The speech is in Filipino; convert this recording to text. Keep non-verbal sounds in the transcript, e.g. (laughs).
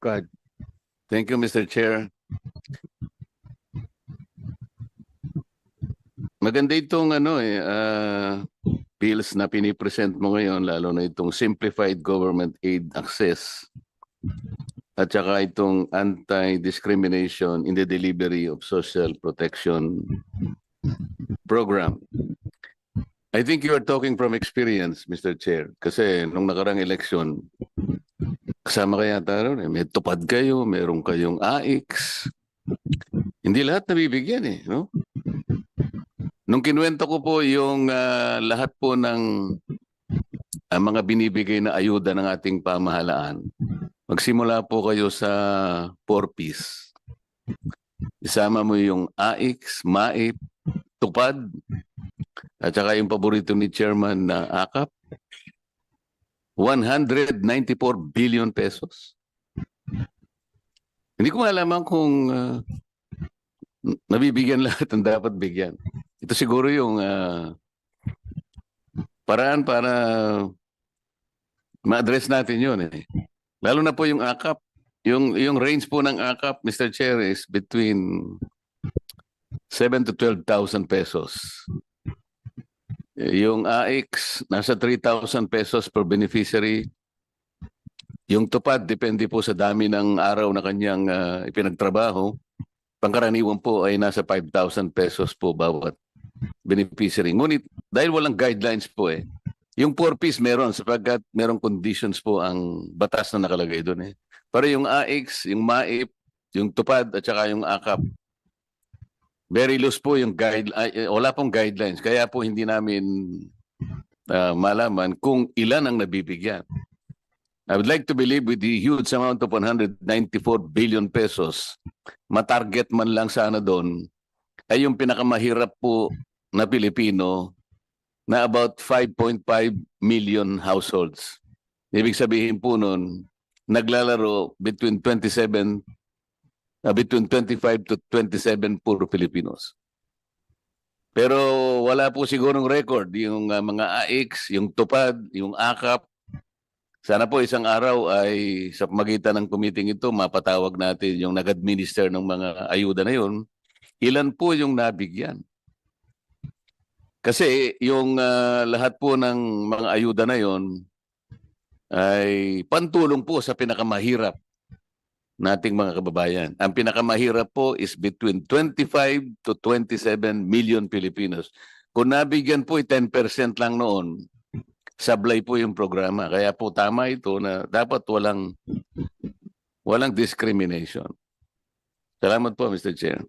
Go ahead. Thank you, Mr. Chair. Maganda itong ano eh, ah, bills na pinipresent mo ngayon, lalo na itong Simplified Government Aid Access at saka itong Anti-Discrimination in the Delivery of Social Protection Program. I think you are talking from experience, Mr. Chair, kasi nung nakarang election, kasama kaya tayo, eh, may tupad kayo, meron kayong AX. Hindi lahat nabibigyan eh, no? Nung kinuwento ko po yung ah, lahat po ng ah, mga binibigay na ayuda ng ating pamahalaan, magsimula po kayo sa 4Ps. Isama mo yung AX, MAIP, Tupad, at saka yung paborito ni Chairman na AKAP, 194 billion pesos. Hindi ko malaman kung n- nabibigyan (laughs) lahat ng dapat bigyan. Ito siguro yung ah, paraan para ma-address natin yun eh. Lalo na po yung AKAP. Yung, yung range po ng AKAP, Mr. Chair, is between 7 to 12,000 pesos. Yung AX, nasa 3,000 pesos per beneficiary. Yung tupad, depende po sa dami ng araw na kanyang ah, ipinagtrabaho. Pangkaraniwan po ay nasa 5,000 pesos po bawat beneficiary. Ngunit dahil walang guidelines po eh, yung 4Ps meron sapagkat merong conditions po ang batas na nakalagay doon eh. Pero yung AX, yung MAIP, yung tupad at saka yung AKAP, very loose po yung guide, eh, wala pong guidelines. Kaya po hindi namin ah, malaman kung ilan ang nabibigyan. I would like to believe with the huge amount of 194 billion pesos, matarget man lang sana doon ay yung pinakamahirap po na Pilipino na about 5.5 million households. Ibig sabihin po nun, naglalaro between 27 uh, between 25 to 27 puro Filipinos. Pero wala po sigurong record yung uh, mga AX, yung tupad, yung AKAP. Sana po isang araw ay sa magitan ng committee ito mapatawag natin yung nag-administer ng mga ayuda na yun. Ilan po yung nabigyan? Kasi yung ah, lahat po ng mga ayuda na yon ay pantulong po sa pinakamahirap nating mga kababayan. Ang pinakamahirap po is between 25 to 27 million Filipinos. Kung nabigyan po ay 10% lang noon, sablay po yung programa. Kaya po tama ito na dapat walang walang discrimination. Salamat po, Mr. Chair.